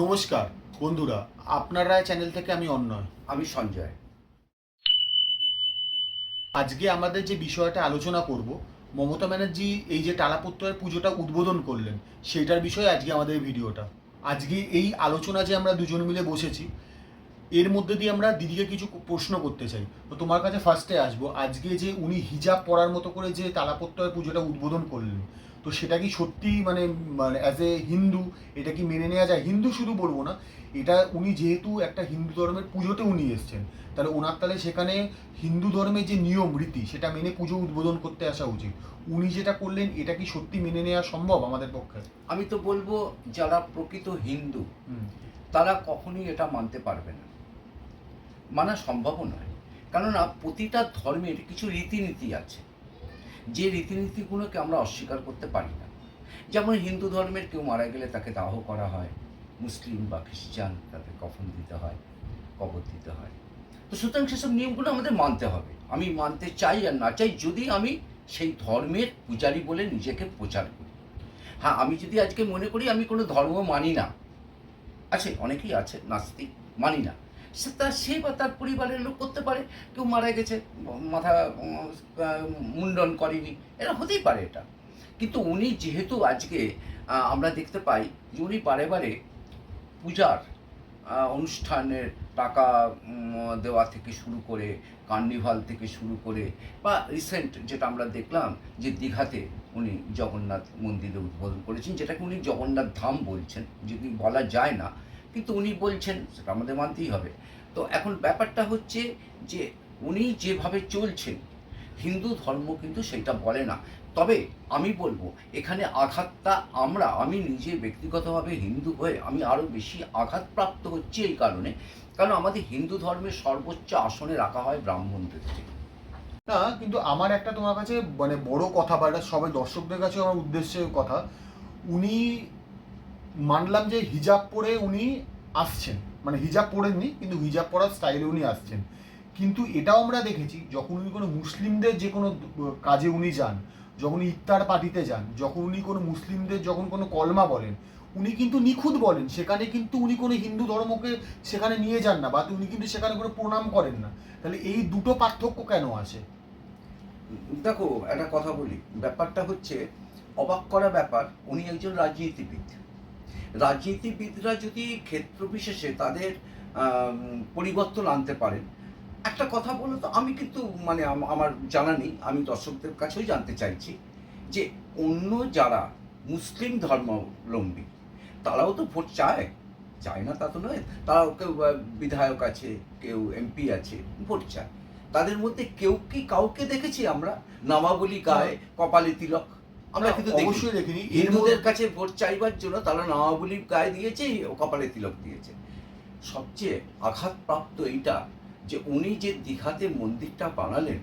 নমস্কার বন্ধুরা আপনার রায় চ্যানেল থেকে আমি অন্যয় আমি সঞ্জয়। আজকে আমাদের যে বিষয়টা আলোচনা করব মমতা ব্যানার্জি এই যে টালাপত্তরের পুজোটা উদ্বোধন করলেন সেইটার বিষয়ে আজকে আমাদের ভিডিওটা। আজকে এই আলোচনা যে আমরা দুজন মিলে বসেছি এর মধ্যে দিয়ে আমরা দিদিকে কিছু প্রশ্ন করতে চাই। তো তোমার কাছে ফার্স্টে আসব আজকে যে উনি হিজাব পরার মতো করে যে তালাপত্তরের পুজোটা উদ্বোধন করলেন তো সেটা কি সত্যি মানে মানে অ্যাজ এ হিন্দু এটা কি মেনে নেওয়া যায়? হিন্দু শুধু বলব না এটা উনি যেহেতু একটা হিন্দু ধর্মের পুজোতে উনি এসছেন তাহলে ওনার তাহলে সেখানে হিন্দু ধর্মের যে নিয়ম রীতি সেটা মেনে পুজো উদ্বোধন করতে আসা উচিত। উনি যেটা করলেন এটা কি সত্যি মেনে নেওয়া সম্ভব আমাদের পক্ষে? আমি তো বলব যারা প্রকৃত হিন্দু তারা কখনোই এটা মানতে পারবে না। মানা সম্ভবও নয়। কেননা প্রতিটা ধর্মের কিছু রীতিনীতি আছে। যে রীতিনীতিগুলোকে আমরা অস্বীকার করতে পারি না। যেমন হিন্দু ধর্মের কেউ মারা গেলে তাকে দাহ করা হয়, মুসলিম বা খ্রিস্টান তাকে কফন দিতে হয়, কবর দিতে হয়। তো সুতরাং সেসব নিয়মগুলো আমাদের মানতে হবে। আমি মানতে চাই আর না চাই যদি আমি সেই ধর্মের পূজারী বলে নিজেকে প্রচার করি। হ্যাঁ আমি যদি আজকে মনে করি আমি কোনো ধর্ম মানি না, আছে, অনেকেই আছে, নাস্তিক, মানি না। তার সে বা তার পরিবারের লোক করতে পারে, কেউ মারা গেছে, মাথা মুন্ডন করেনি এটা হতেই পারে এটা। কিন্তু উনি যেহেতু আজকে আমরা দেখতে পাই যে উনি বারে বারে পূজার অনুষ্ঠানের টাকা দেওয়া থেকে শুরু করে কার্নিভাল থেকে শুরু করে, বা রিসেন্ট যেটা আমরা দেখলাম যে দীঘাতে উনি জগন্নাথ মন্দিরে উদ্বোধন করেছেন, যেটাকে উনি জগন্নাথ ধাম বলছেন, যদি বলা যায় না কিন্তু উনি বলছেন, সেটা আমাদের মানতেই হবে। তো এখন ব্যাপারটা হচ্ছে যে, উনি যেভাবে চলছেন, হিন্দু ধর্ম কিন্তু সেটা বলে না। তবে আমি বলব, এখানে আঘাতটা আমরা, আমি নিজে ব্যক্তিগতভাবে হিন্দু হয়ে আমি আরও বেশি আঘাতপ্রাপ্ত হচ্ছি এই কারণে, কারণ আমাদের হিন্দু ধর্মের সর্বোচ্চ আসনে রাখা হয় ব্রাহ্মণদেরকে না, কিন্তু আমার একটা তোমার কাছে মানে বড় কথা বা সবাই দর্শকদের কাছে আমার উদ্দেশ্যের কথা। উনি মানলাম যে হিজাব পরে উনি আসছেন। মানে হিজাব পরেননি, কিন্তু হিজাব পরার স্টাইলে উনি আসছেন। কিন্তু এটাও আমরা দেখেছি, যখন উনি কোনো মুসলিমদের যে কোনো কাজে উনি যান, যখন ইফতার পার্টিতে যান, যখন উনি কোনো মুসলিমদের যখন কোনো কলমা বলেন, উনি কিন্তু নিখুঁত বলেন, সেখানে কিন্তু উনি কোনো হিন্দু ধর্মকে সেখানে নিয়ে যান না, বা উনি কিন্তু সেখানে কোনো প্রণাম করেন না। তাহলে এই দুটো পার্থক্য কেন আসে দেখো, একটা কথা বলি। ব্যাপারটা হচ্ছে, অবাক করা ব্যাপার, উনি একজন রাজনীতিবিদ। রাজনীতিবিদরা যদি ক্ষেত্র বিশেষে তাদের পরিবর্তন আনতে পারেন, একটা কথা বলো তো, আমি কিন্তু মানে আমার জানা নেই, আমি দর্শকদের কাছেও জানতে চাইছি যে অন্য যারা মুসলিম ধর্মাবলম্বী, তারাও তো ভোট চায়। চায় না তা তো নয়। তারাও কেউ বিধায়ক আছে, কেউ এমপি আছে, ভোট চায়। তাদের মধ্যে কেউ কি কাউকে দেখেছি আমরা? নামাবলী গায়ে, কপালে তিলক আমরা কিন্তু। অবশ্যই দেখিনি। হিন্দুদের কাছে ভোট চাইবার জন্য তারা নামাবলী গায়ে দিয়েছে ও কপালে তিলক দিয়েছে। সবচেয়ে আঘাতপ্রাপ্ত এইটা যে উনি যে দীঘাতে মন্দিরটা বানালেন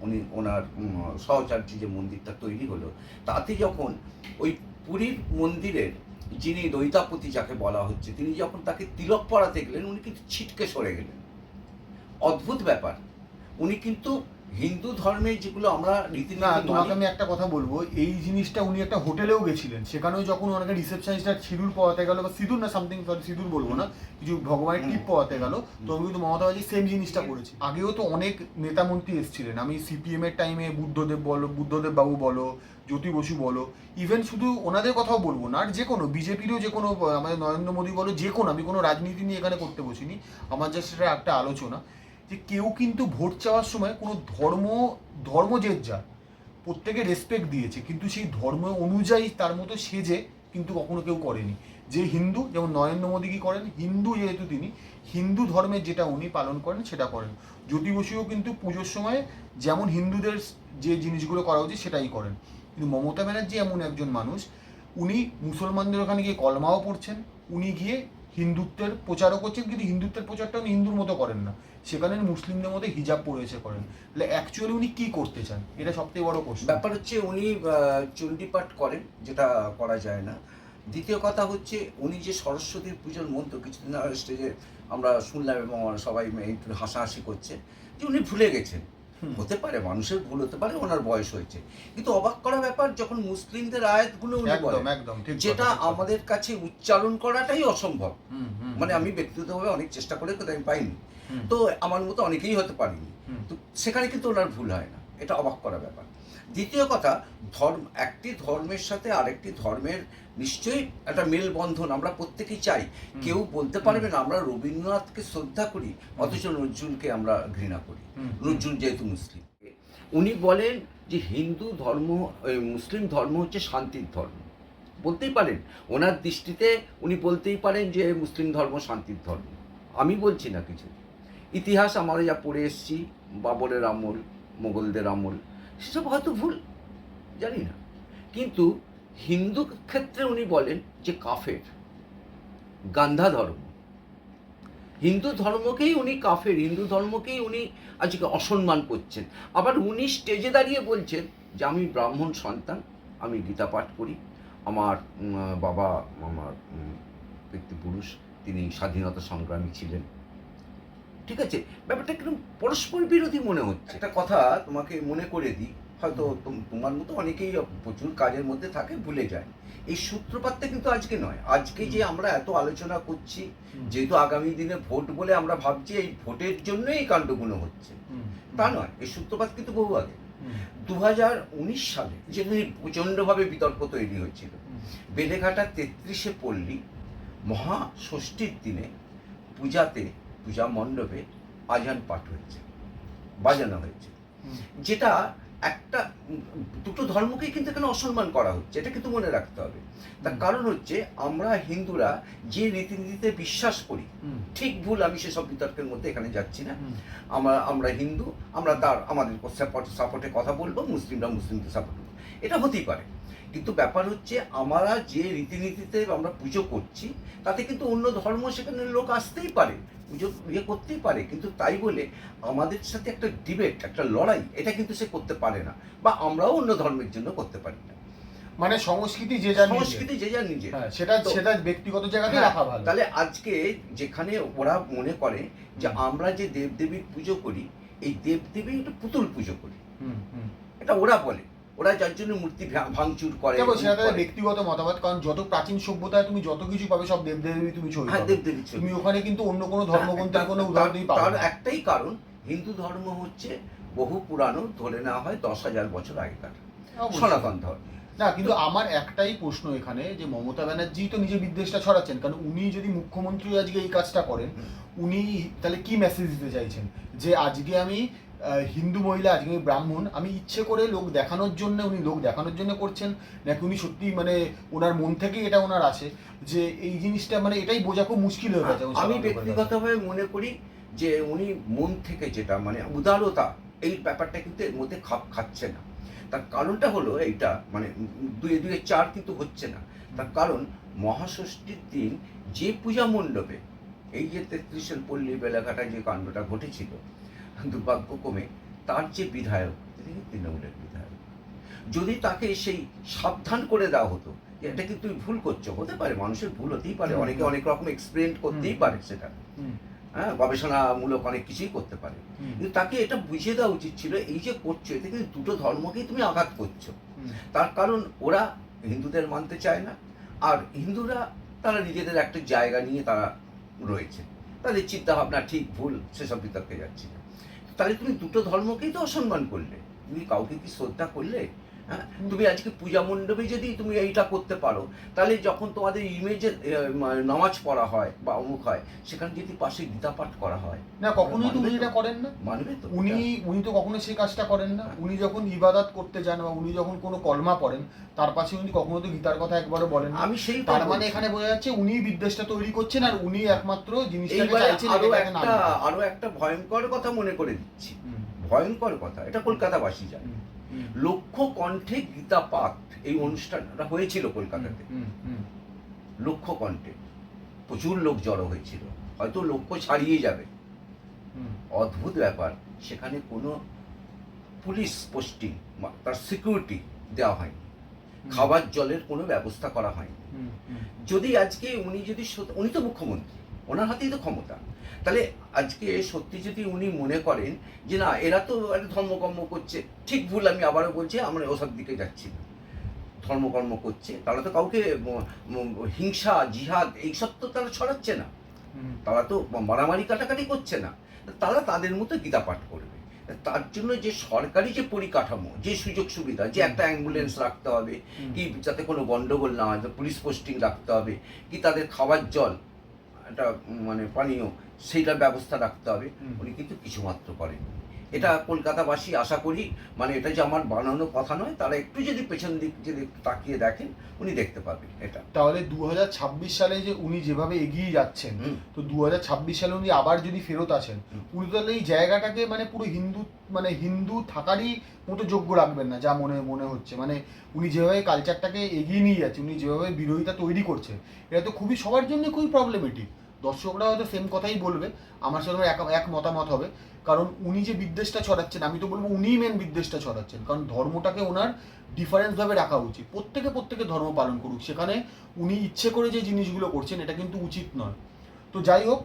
উনি ওনার সহচার্য যে মন্দিরটা তৈরি হলো তাতে যখন ওই পুরীর মন্দিরের যিনি দৈতাপতি যাকে বলা হচ্ছে তিনি যখন তাকে তিলক পরাতে গেলেন উনি কিন্তু ছিটকে সরে গেলেন। অদ্ভুত ব্যাপার। উনি কিন্তু হিন্দু ধর্মের যেগুলো আমরা রীতি না তোমাকে আমি একটা কথা বলব। এই জিনিসটা উনি একটা হোটেলেও গেছিলেন। সেখানেও যখন ওনাকে রিসেপশনিস্টটা সিঁদুর পড়াতে গেল বা সিঁদুর না সামথিং সরি সিঁদুর বলব না কিছু ভগবানের টিপ পাওয়াতে গেল তখন কিন্তু মমতা ব্যানার্জি সেম জিনিসটা করেছে। আগেও তো অনেক নেতা মন্ত্রী এসেছিলেন। আমি সিপিএম এর টাইমে বুদ্ধদেব বলো বুদ্ধদেব বাবু বলো জ্যোতি বসু বলো ইভেন শুধু ওনাদের কথাও বলব না আর যে কোনো বিজেপিরও যে কোনো আমাদের নরেন্দ্র মোদী বলো যে কোনো আমি কোনো রাজনীতি নিয়ে এখানে করতে বসিনি। আমার জাস্ট সেটা একটা আলোচনা। যে কেউ কিন্তু ভোট চাওয়ার সময় কোনো ধর্ম ধর্ম যে যার প্রত্যেকে রেসপেক্ট দিয়েছে। কিন্তু সেই ধর্ম অনুযায়ী তার মতো সেজে কিন্তু কখনো কেউ করেনি। যে হিন্দু, যেমন নরেন্দ্র মোদী কি করেন? হিন্দু যেহেতু তিনি, হিন্দু ধর্মের যেটা উনি পালন করেন সেটা করেন। জ্যোতি বসুও কিন্তু পুজোর সময় যেমন হিন্দুদের যে জিনিসগুলো করা উচিত সেটাই করেন। কিন্তু মমতা ব্যানার্জি এমন একজন মানুষ, উনি মুসলমানদের ওখানে গিয়ে কলমাও পড়ছেন, উনি গিয়ে হিন্দুত্বের প্রচারও করছেন কিন্তু হিন্দুত্বের প্রচারটা উনি হিন্দুর মতো করেন না। সেখানে মুসলিমদের মধ্যে হিজাব এসে করেন। তাহলে অ্যাকচুয়ালি উনি কি করতে চান? এটা সবথেকে বড় কোশ্চেন ব্যাপার হচ্ছে উনি চণ্ডীপাঠ করেন, যেটা করা যায় না। দ্বিতীয় কথা হচ্ছে উনি যে সরস্বতীর পুজোর মন্ত্র, কিছুদিন আগে স্টেজে আমরা শুনলাম এবং সবাই একটু হাসাহাসি করছে, যে উনি ভুলে গেছেন। হতে পারে মানুষের ভুল হতে পারে ওনার বয়স হয়েছে। কিন্তু অবাক করা ব্যাপার যখন মুসলিমদের আয়াতগুলো গুলো একদম একদম যেটা আমাদের কাছে উচ্চারণ করাটাই অসম্ভব। মানে আমি ব্যক্তিগতভাবে অনেক চেষ্টা করে কিন্তু আমি পাইনি। তো আমার মতো অনেকেই হতে পারিনি। তো সেখানে কিন্তু ওনার ভুল হয় না। এটা অবাক করা ব্যাপার। দ্বিতীয় কথা ধর্ম একটি ধর্মের সাথে আরেকটি ধর্মের নিশ্চয়ই একটা মেলবন্ধন আমরা প্রত্যেকেই চাই। কেউ বলতে পারবে না আমরা রবীন্দ্রনাথকে শ্রদ্ধা করি অথচ নজরুলকে আমরা ঘৃণা করি। নজরুল যেহেতু মুসলিম। উনি বলেন যে হিন্দু ধর্ম মুসলিম ধর্ম হচ্ছে শান্তির ধর্ম। বলতেই পারেন ওনার দৃষ্টিতে উনি বলতেই পারেন যে মুসলিম ধর্ম শান্তির ধর্ম। আমি বলছি না কিছু। ইতিহাস আমরা যা পড়ে এসেছি বাবরের আমল। মোগলদের আমল। সেসব হয়তো ভুল জানি না। কিন্তু হিন্দু ক্ষেত্রে উনি বলেন যে কাফের গান্ধা ধর্ম। হিন্দু ধর্মকেই উনি কাফের হিন্দু ধর্মকেই উনি আজকে অসম্মান করছেন। আবার উনি স্টেজে দাঁড়িয়ে বলছেন যে আমি ব্রাহ্মণ সন্তান আমি গীতা পাঠ করি। আমার বাবা আমার উম, পিতৃপুরুষ তিনি স্বাধীনতা সংগ্রামী ছিলেন। ঠিক আছে? ব্যাপারটা কীরকম পরস্পর বিরোধী মনে হচ্ছে। একটা কথা তোমাকে মনে করে দিই হয়তো তোমার মতো অনেকেই প্রচুর কাজের মধ্যে থাকে ভুলে যায়। এই সূত্রপাতটা কিন্তু আজকে নয়। আজকে যে আমরা এত আলোচনা করছি যেহেতু আগামী দিনে ভোট বলে আমরা ভাবছি এই ভোটের জন্যই এই কাণ্ডগুলো হচ্ছে। তা নয়। এই সূত্রপাত কিন্তু বহু আগে। দু সালে যেখানে প্রচণ্ডভাবে বিতর্ক তৈরি হয়েছিল। বেলেঘাটা তেত্রিশে পল্লী মহা ষষ্ঠীর দিনে পূজাতে পূজা মণ্ডপে আজান পাঠ হয়েছে বাজানো হয়েছে। যেটা একটা দুটো ধর্মকেই কিন্তু এখানে অসম্মান করা হচ্ছে এটা কিন্তু মনে রাখতে হবে। তার কারণ হচ্ছে আমরা হিন্দুরা যে রীতিনীতিতে বিশ্বাস করি ঠিক ভুল আমি সেসব বিতর্কের মধ্যে এখানে যাচ্ছি না। আমরা আমরা হিন্দু আমরা তার আমাদের সাপোর্টে কথা বলব মুসলিমরা মুসলিমদের সাপোর্ট এটা হতেই পারে। কিন্তু ব্যাপার হচ্ছে আমরা যে রীতিনীতিতে আমরা পুজো করছি তাতে কিন্তু অন্য ধর্ম সেখানে লোক আসতেই পারে পুজো ইয়ে করতেই পারে। কিন্তু তাই বলে আমাদের সাথে একটা ডিবেট একটা লড়াই এটা কিন্তু সে করতে পারে না বা আমরাও অন্য ধর্মের জন্য করতে পারি না। মানে সংস্কৃতি যে যা নিজের। সংস্কৃতি যে যার নিজের। হ্যাঁ, সেটা সেটা ব্যক্তিগত জায়গাতে হ্যাঁ, রাখা ভালো। তাহলে আজকে যেখানে ওরা মনে করে যে আমরা যে দেবদেবীর পুজো করি এই দেবদেবী একটা পুতুল পুজো করি। হুম, হুম। এটা ওরা বলে। ওরা যার জন্য মূর্তি ভাঙচুর করে। ব্যক্তিগত মতামত কারণ যত প্রাচীন সভ্যতায় তুমি যত কিছু পাবে সব দেবদেবী তুমি ছবি হ্যাঁ দেবদেবী। তুমি ওখানে কিন্তু অন্য কোনো ধর্মগ্রন্থের তার- কোনো উদাহরণই পাবে তার একটাই কারণ হিন্দু ধর্ম হচ্ছে বহু পুরানো ধরে নেওয়া হয় দশ হাজার বছর আগেকার। সনাতন ধর্ম। না কিন্তু আমার একটাই প্রশ্ন এখানে যে মমতা ব্যানার্জি তো নিজের বিদ্বেষটা ছড়াচ্ছেন কারণ উনি যদি মুখ্যমন্ত্রী আজকে এই কাজটা করেন উনি তাহলে কি মেসেজ দিতে চাইছেন? যে আজকে আমি হিন্দু মহিলা আজকে আমি ব্রাহ্মণ, আমি ইচ্ছে করে লোক দেখানোর জন্য, উনি লোক দেখানোর জন্য করছেন। নাকি উনি সত্যি মানে ওনার মন থেকেই এটা ওনার আছে, যে এই জিনিসটা মানে এটাই বোঝা খুব মুশকিল হয়ে গেছে। আমি। ব্যক্তিগতভাবে মনে করি যে উনি মন থেকে যেটা মানে উদারতা, এই ব্যাপারটা কিন্তু এর মধ্যে খাপ খাচ্ছে না। তার কারণটা হলো এইটা মানে দুয়ে দুয়ে চার কিন্তু হচ্ছে না। তার কারণ মহাষষ্ঠীর দিন যে পূজা মণ্ডপে, এই যে তেত্রিশের পল্লী বেলাঘাটায় যে কাণ্ডটা ঘটেছিল দুর্ভাগ্যক্রমে তার যে বিধায়ক তিনি তৃণমূলের বিধায়ক? যদি তাকে সেই সাবধান করে দেওয়া হতো যে এটা কি তুই ভুল করছ? হতে পারে মানুষের ভুল হতেই পারে অনেকে অনেক রকম এক্সপেরিমেন্ট করতেই পারে সেটা। হ্যাঁ গবেষণামূলক অনেক কিছুই করতে পারে। কিন্তু তাকে এটা বুঝিয়ে দেওয়া উচিত ছিল এই যে করছ এতে কিন্তু দুটো ধর্মকেই তুমি আঘাত করছ। তার কারণ ওরা হিন্দুদের মানতে চায় না আর হিন্দুরা তারা নিজেদের একটা জায়গা নিয়ে তারা রয়েছে। তাদের চিন্তা ভাবনা ঠিক ভুল সেসব বিতর্কে যাচ্ছে না। তাহলে তুমি দুটো ধর্মকেই তো অসম্মান করলে। তুমি কাউকে কি শ্রদ্ধা করলে? হ্যাঁ তুমি আজকে পূজা মণ্ডপে যদি তুমি এইটা করতে পারো তাহলে যখন তোমাদের ইমেজে নামাজ পড়া হয় বা অমুক হয় সেখানে যদি পাশে গীতা পাঠ করা হয় না কখনোই তো উনি? এটা করেন না। মানবে তো উনি উনি তো কখনো সেই কাজটা করেন না। উনি যখন ইবাদত করতে যান বা উনি যখন কোনো কলমা পড়েন তার পাশে উনি কখনো তো গীতার কথা একবারও বলেন না। আমি সেই তার মানে এখানে বোঝা যাচ্ছে উনি বিদ্বেষটা তৈরি করছেন আর উনি একমাত্র জিনিসটাকে চাইছেন আরও একটা আরও একটা ভয়ঙ্কর কথা মনে করে দিচ্ছি। ভয়ঙ্কর কথা এটা কলকাতাবাসী জানে। লক্ষ কণ্ঠে গীতা পাঠ এই অনুষ্ঠানটা হয়েছিল কলকাতাতে। লক্ষ কণ্ঠে প্রচুর লোক জড়ো হয়েছিল। হয়তো লক্ষ ছাড়িয়ে যাবে। অদ্ভুত ব্যাপার সেখানে কোনো পুলিশ পোস্টিং তার সিকিউরিটি দেওয়া হয়নি। খাবার জলের কোনো ব্যবস্থা করা হয়নি। যদি আজকে উনি যদি উনি তো মুখ্যমন্ত্রী। ওনার হাতেই তো ক্ষমতা। তাহলে আজকে সত্যি যদি উনি মনে করেন যে না এরা তো একটা ধর্মকর্ম করছে। ঠিক ভুল আমি আবারও বলছি আমরা ওসব দিকে যাচ্ছি না। ধর্মকর্ম করছে তারা তো কাউকে হিংসা জিহাদ এইসব তো তারা ছড়াচ্ছে না। তারা তো মারামারি কাটাকাটি করছে না। তারা তাদের মতো গীতা পাঠ করবে। তার জন্য যে সরকারি যে পরিকাঠামো যে সুযোগ সুবিধা যে একটা অ্যাম্বুলেন্স রাখতে হবে কি যাতে কোনো গন্ডগোল না হয় পুলিশ পোস্টিং রাখতে হবে কি তাদের খাবার জল একটা মানে পানীয় সেইটার ব্যবস্থা রাখতে হবে। উনি কিন্তু কিছুমাত্র করেন এটা কলকাতাবাসী আশা করি মানে এটা যে আমার বানানো কথা নয় তারা একটু যদি পেছন দিক যদি তাকিয়ে দেখেন উনি দেখতে পাবেন এটা তাহলে দুহাজার ছাব্বিশ সালে যে উনি যেভাবে এগিয়ে যাচ্ছেন। তো দুহাজার ছাব্বিশ সালে উনি আবার যদি ফেরত আসেন। উনি তাহলে এই জায়গাটাকে মানে পুরো হিন্দু মানে হিন্দু থাকারই মতো যোগ্য রাখবেন না যা মনে মনে হচ্ছে মানে উনি যেভাবে কালচারটাকে এগিয়ে নিয়ে যাচ্ছে উনি যেভাবে বিরোধিতা তৈরি করছে এটা তো খুবই সবার জন্য খুবই প্রবলেমেটিক দর্শকরা হয়তো সেম কথাই বলবে, আমার সাথে এক এক মতামত হবে। কারণ উনি যে বিদ্বেষটা ছড়াচ্ছেন, আমি তো বলব উনিই মেন বিদ্বেষটা ছড়াচ্ছেন। কারণ ধর্মটাকে ওনার ডিফারেন্সভাবে রাখা উচিত। প্রত্যেকে প্রত্যেকে ধর্ম পালন করুক। সেখানে উনি ইচ্ছে করে যে জিনিসগুলো করছেন, এটা কিন্তু উচিত নয়। তো যাই হোক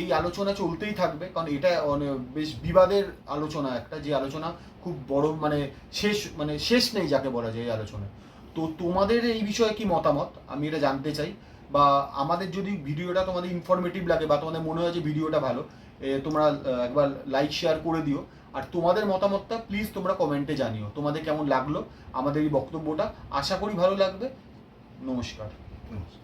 এই আলোচনা চলতেই থাকবে। কারণ এটা মানে বেশ বিবাদের আলোচনা একটা, যে আলোচনা খুব বড় মানে শেষ মানে শেষ নেই যাকে বলা যায় এই আলোচনা তো তোমাদের এই বিষয়ে কি মতামত? আমি এটা জানতে চাই। বা আমাদের যদি ভিডিওটা তোমাদের ইনফরমেটিভ লাগে বা তোমাদের মনে হয় যে ভিডিওটা ভালো তোমরা একবার লাইক শেয়ার করে দিও। আর তোমাদের মতামতটা প্লিজ তোমরা কমেন্টে জানিও। তোমাদের কেমন লাগল আমাদের এই বক্তব্যটা? আশা করি ভালো লাগবে। নমস্কার। নমস্কার।